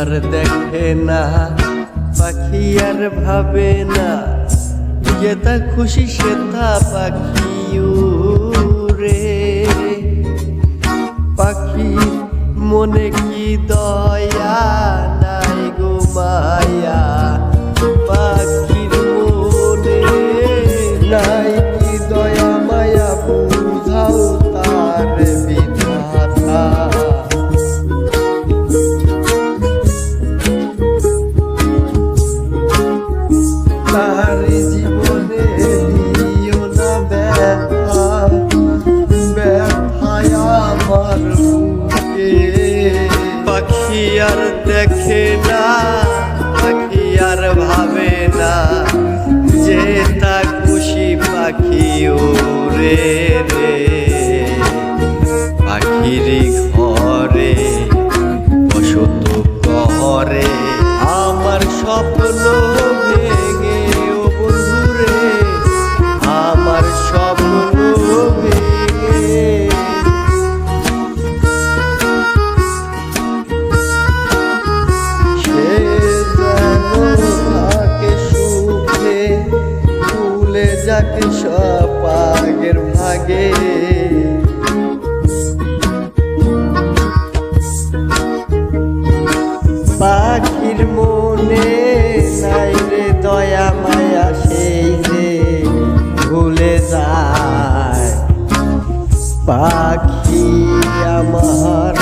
আর দেখে না, পাখি আর ভাবে না। যে তা খুশি, সে তা পাখি রে পাখি মনে কি দয়া? পাখি আর দেখে না, পাখি আর ভাবে না। যে তা খুশি পাখি ওরে রে। পাখির ঘরে বসত ঘরে আমার স্বপ্ন ভেঙে মনে নাই রে দয়া মায়া সেই যে ভুলে যায়। পাখি আমার